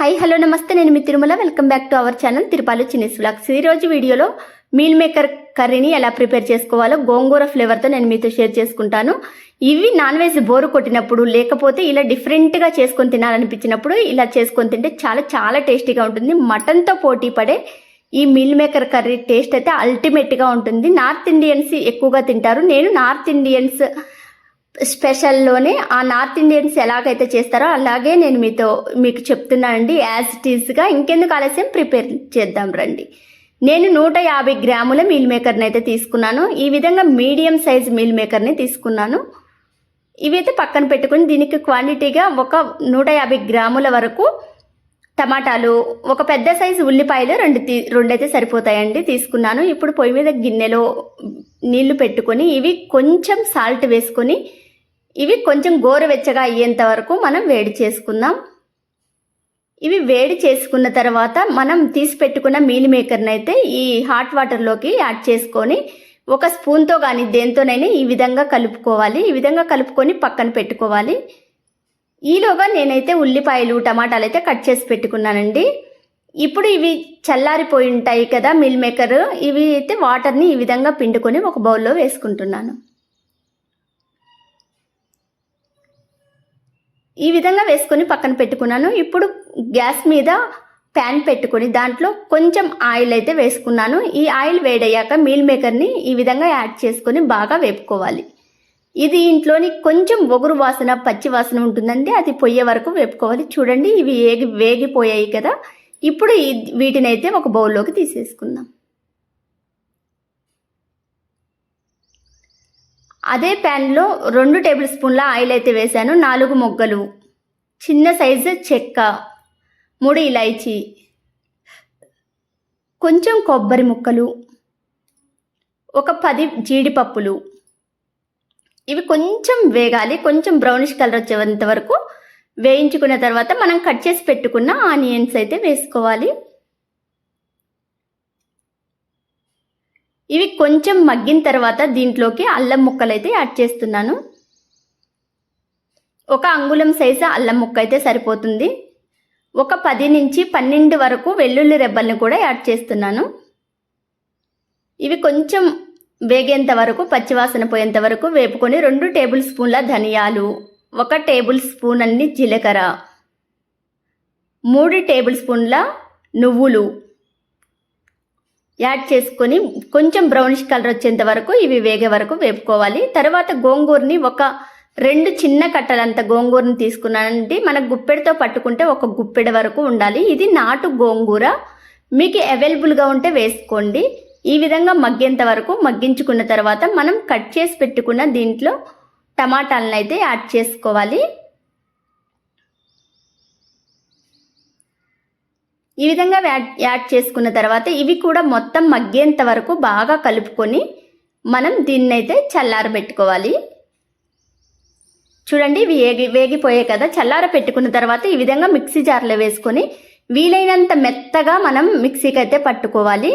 Hi hello నమస్తే. నేను మీ Tirumala. Welcome back to our channel Tirupalu Chinni's vlogs ఈరోజు వీడియోలో మీల్ మేకర్ కర్రీని ఎలా ప్రిపేర్ చేసుకోవాలో గోంగూర ఫ్లేవర్తో నేను మీతో షేర్ చేసుకుంటాను. ఇవి నాన్ వెజ్ బోరు కొట్టినప్పుడు లేకపోతే ఇలా డిఫరెంట్గా చేసుకొని తినాలనిపించినప్పుడు ఇలా చేసుకొని తింటే చాలా చాలా టేస్టీగా ఉంటుంది. మటన్తో పోటీ పడే ఈ మీల్ మేకర్ కర్రీ టేస్ట్ అయితే అల్టిమేట్గా ఉంటుంది. నార్త్ ఇండియన్స్ ఎక్కువగా తింటారు. నేను నార్త్ ఇండియన్స్ స్పెషల్లోనే ఆ నార్త్ ఇండియన్స్ ఎలాగైతే చేస్తారో అలాగే నేను మీతో మీకు చెప్తున్నానండి యాజ్ ఇట్ ఈస్గా ఇంకెందుకు ఆలస్యం? ప్రిపేర్ చేద్దాం రండి. నేను నూట యాభై గ్రాముల మీల్ మేకర్ని అయితే తీసుకున్నాను. ఈ విధంగా మీడియం సైజ్ మీల్ మేకర్ని తీసుకున్నాను. ఇవైతే పక్కన పెట్టుకుని దీనికి క్వాంటిటీగా ఒక నూట యాభై గ్రాముల వరకు టమాటాలు ఒక పెద్ద సైజు ఉల్లిపాయలు రెండు తీ రెండైతే సరిపోతాయండి తీసుకున్నాను. ఇప్పుడు పొయ్యి మీద గిన్నెలో నీళ్ళు పెట్టుకొని ఇవి కొంచెం సాల్ట్ వేసుకొని ఇవి కొంచెం గోరువెచ్చగా అయ్యేంత వరకు మనం వేడి చేసుకుందాం. ఇవి వేడి చేసుకున్న తర్వాత మనం తీసి పెట్టుకున్న మీల్ మేకర్ని అయితే ఈ హాట్ వాటర్లోకి యాడ్ చేసుకొని ఒక స్పూన్తో కానీ దేంతోనైనా ఈ విధంగా కలుపుకోవాలి. ఈ విధంగా కలుపుకొని పక్కన పెట్టుకోవాలి. ఈలోగా నేనైతే ఉల్లిపాయలు టమాటాలు అయితే కట్ చేసి పెట్టుకున్నానండి. ఇప్పుడు ఇవి చల్లారిపోయి ఉంటాయి కదా మిల్ మేకర్ ఇవి అయితే వాటర్ని ఈ విధంగా పిండుకొని ఒక బౌల్లో వేసుకుంటున్నాను. ఈ విధంగా వేసుకొని పక్కన పెట్టుకున్నాను. ఇప్పుడు గ్యాస్ మీద ప్యాన్ పెట్టుకొని దాంట్లో కొంచెం ఆయిల్ అయితే వేసుకున్నాను. ఈ ఆయిల్ వేడయ్యాక మీల్ మేకర్ని ఈ విధంగా యాడ్ చేసుకొని బాగా వేపుకోవాలి. ఇది ఇంట్లోని కొంచెం ఒగురు వాసన పచ్చి వాసన ఉంటుందండి. అది పొయ్యే వరకు వేపుకోవాలి. చూడండి ఇవి వేగి వేగిపోయాయి కదా. ఇప్పుడు ఈ- వీటినైతే ఒక బౌల్లోకి తీసేసుకుందాం. అదే ప్యాన్లో రెండు టేబుల్ స్పూన్ల ఆయిల్ అయితే వేశాను. నాలుగు మొగ్గలు. చిన్న సైజు చెక్క. మూడు ఇలాయచి. కొంచెం కొబ్బరి ముక్కలు. ఒక పది జీడిపప్పులు. ఇవి కొంచెం వేగాలి. కొంచెం బ్రౌనిష్ కలర్ వచ్చేంత వరకు వేయించుకున్న తర్వాత మనం కట్ చేసి పెట్టుకున్న ఆనియన్స్ అయితే వేసుకోవాలి. ఇవి కొంచెం మగ్గిన తర్వాత దీంట్లోకి అల్లం ముక్కలు అయితే యాడ్ చేస్తున్నాను. ఒక అంగుళం సైజు అల్లం ముక్క అయితే సరిపోతుంది. ఒక పది నుంచి పన్నెండు వరకు వెల్లుల్లి రెబ్బల్ని కూడా యాడ్ చేస్తున్నాను. ఇవి కొంచెం వేగేంత వరకు పచ్చివాసన పోయేంత వరకు వేపుకొని రెండు టేబుల్ స్పూన్ల ధనియాలు ఒక టేబుల్ స్పూన్ అన్ని జీలకర్ర మూడు టేబుల్ స్పూన్ల నువ్వులు యాడ్ చేసుకొని కొంచెం బ్రౌనిష్ కలర్ వచ్చేంత వరకు ఇవి వేగే వరకు వేపుకోవాలి. తర్వాత గోంగూరని ఒక రెండు చిన్న కట్టలంత గోంగూరని తీసుకున్నానండి. మన గుప్పెడితో పట్టుకుంటే ఒక గుప్పెడ వరకు ఉండాలి. ఇది నాటు గోంగూర. మీకు అవైలబుల్గా ఉంటే వేసుకోండి. ఈ విధంగా మగ్గేంత వరకు మగ్గించుకున్న తర్వాత మనం కట్ చేసి పెట్టుకున్న దీంట్లో టమాటాలను అయితే యాడ్ చేసుకోవాలి. ఈ విధంగా యాడ్ యాడ్ చేసుకున్న తర్వాత ఇవి కూడా మొత్తం మగ్గేంత వరకు బాగా కలుపుకొని మనం దీన్నైతే చల్లారబెట్టుకోవాలి. చూడండి ఇవి వేగి వేగిపోయాయి కదా. చల్లార పెట్టుకున్న తర్వాత ఈ విధంగా మిక్సీ జార్లో వేసుకొని వీలైనంత మెత్తగా మనం మిక్సీకి అయితే పట్టుకోవాలి.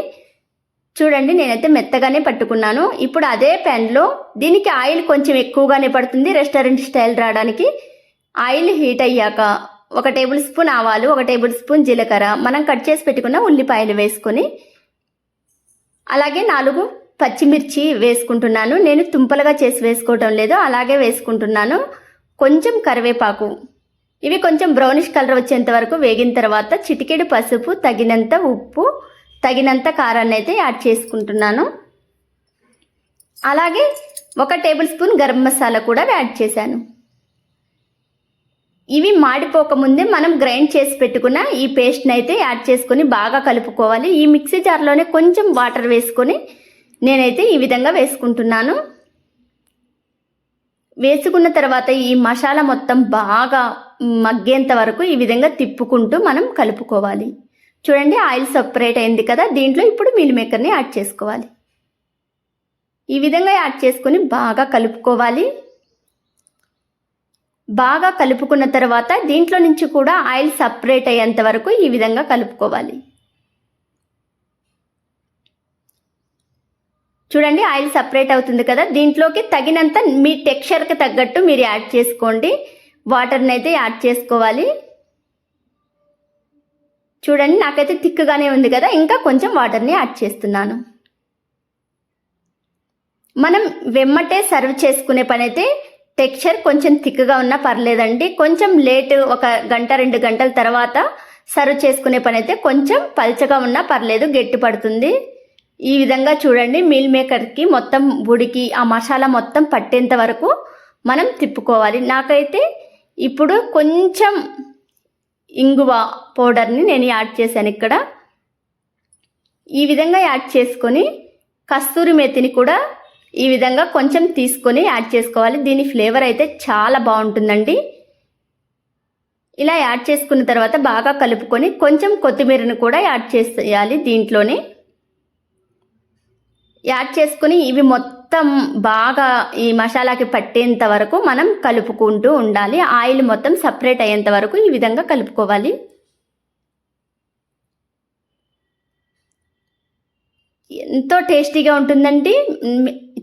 చూడండి నేనైతే మెత్తగానే పట్టుకున్నాను. ఇప్పుడు అదే ప్యాన్లో దీనికి ఆయిల్ కొంచెం ఎక్కువగానే పడుతుంది. రెస్టారెంట్ స్టైల్ రావడానికి ఆయిల్ హీట్ అయ్యాక ఒక టేబుల్ స్పూన్ ఆవాలు ఒక టేబుల్ స్పూన్ జీలకర్ర. మనం కట్ చేసి పెట్టుకున్న ఉల్లిపాయలు వేసుకొని అలాగే నాలుగు పచ్చిమిర్చి వేసుకుంటున్నాను. నేను తుంపలుగా చేసి వేసుకోవటం లేదు అలాగే వేసుకుంటున్నాను. కొంచెం కరివేపాకు. ఇవి కొంచెం బ్రౌనిష్ కలర్ వచ్చేంత వరకు వేగిన తర్వాత చిటికెడు పసుపు తగినంత ఉప్పు తగినంత కారాన్ని అయితే యాడ్ చేసుకుంటున్నాను. అలాగే ఒక టేబుల్ స్పూన్ గరం మసాలా కూడా యాడ్ చేశాను. ఇవి మాడిపోకముందే మనం గ్రైండ్ చేసి పెట్టుకున్న ఈ పేస్ట్ని అయితే యాడ్ చేసుకొని బాగా కలుపుకోవాలి. ఈ మిక్సీ జార్లోనే కొంచెం వాటర్ వేసుకొని నేనైతే ఈ విధంగా వేసుకుంటున్నాను. వేసుకున్న తర్వాత ఈ మసాలా మొత్తం బాగా మగ్గేంత వరకు ఈ విధంగా తిప్పుకుంటూ మనం కలుపుకోవాలి. చూడండి ఆయిల్ సపరేట్ అయింది కదా దీంట్లో ఇప్పుడు మీల్ మేకర్ని యాడ్ చేసుకోవాలి. ఈ విధంగా యాడ్ చేసుకొని బాగా కలుపుకోవాలి. బాగా కలుపుకున్న తర్వాత దీంట్లో నుంచి కూడా ఆయిల్ సపరేట్ అయ్యేంత వరకు ఈ విధంగా కలుపుకోవాలి. చూడండి ఆయిల్ సపరేట్ అవుతుంది కదా? దీంట్లోకి తగినంత మీ టెక్స్చర్కి తగ్గట్టు మీరు యాడ్ చేసుకోండి. వాటర్ని అయితే యాడ్ చేసుకోవాలి. చూడండి నాకైతే థిక్గానే ఉంది కదా? ఇంకా కొంచెం వాటర్ని యాడ్ చేస్తున్నాను. మనం వెమ్మటే సర్వ్ చేసుకునే పని అయితే టెక్స్చర్ కొంచెం థిక్గా ఉన్నా పర్లేదండి. కొంచెం లేట్ ఒక గంట రెండు గంటల తర్వాత సర్వ్ చేసుకునే పని అయితే కొంచెం పల్చగా ఉన్నా పర్లేదు గట్టి పడుతుంది. ఈ విధంగా చూడండి మీల్ మేకర్కి మొత్తం బుడికి ఆ మసాలా మొత్తం పట్టేంత వరకు మనం తిప్పుకోవాలి. నాకైతే ఇప్పుడు కొంచెం ఇంగువ పౌడర్ని నేను యాడ్ చేశాను ఇక్కడ. ఈ విధంగా యాడ్ చేసుకొని కస్తూరి మెతిని కూడా ఈ విధంగా కొంచెం తీసుకొని యాడ్ చేసుకోవాలి. దీని ఫ్లేవర్ అయితే చాలా బాగుంటుందండి. ఇలా యాడ్ చేసుకున్న తర్వాత బాగా కలుపుకొని కొంచెం కొత్తిమీరను కూడా యాడ్ చేసేయాలి దీంట్లోనే. యాడ్ చేసుకుని ఇవి మొత్తం బాగా ఈ మసాలాకి పట్టేంత వరకు మనం కలుపుకుంటూ ఉండాలి. ఆయిల్ మొత్తం సపరేట్ అయ్యేంత వరకు ఈ విధంగా కలుపుకోవాలి. ఎంతో టేస్టీగా ఉంటుందండి.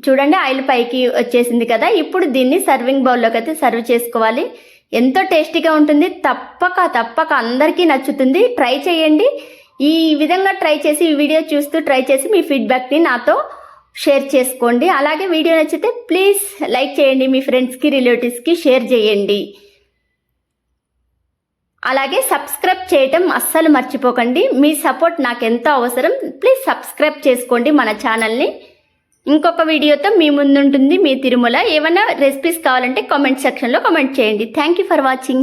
చూడండి ఆయిల్ పైకి వచ్చేసింది కదా. ఇప్పుడు దీన్ని సర్వింగ్ బౌల్లోకి అయితే సర్వ్ చేసుకోవాలి. ఎంతో టేస్టీగా ఉంటుంది. తప్పక తప్పక అందరికీ నచ్చుతుంది. ట్రై చేయండి. ఈ విధంగా ట్రై చేసి ఈ వీడియో చూస్తూ ట్రై చేసి మీ ఫీడ్బ్యాక్ని నాతో షేర్ చేసుకోండి. అలాగే వీడియో నచ్చితే ప్లీజ్ లైక్ చేయండి. మీ ఫ్రెండ్స్కి రిలేటివ్స్కి షేర్ చేయండి. అలాగే సబ్స్క్రైబ్ చేయటం అస్సలు మర్చిపోకండి. మీ సపోర్ట్ నాకు ఎంతో అవసరం. ప్లీజ్ సబ్స్క్రైబ్ చేసుకోండి మన ఛానల్ని. ఇంకొక వీడియోతో మీ ముందుంటుంది మీ తిరుమల. ఏమైనా రెసిపీస్ కావాలంటే కామెంట్ సెక్షన్లో కామెంట్ చేయండి. Thank you for watching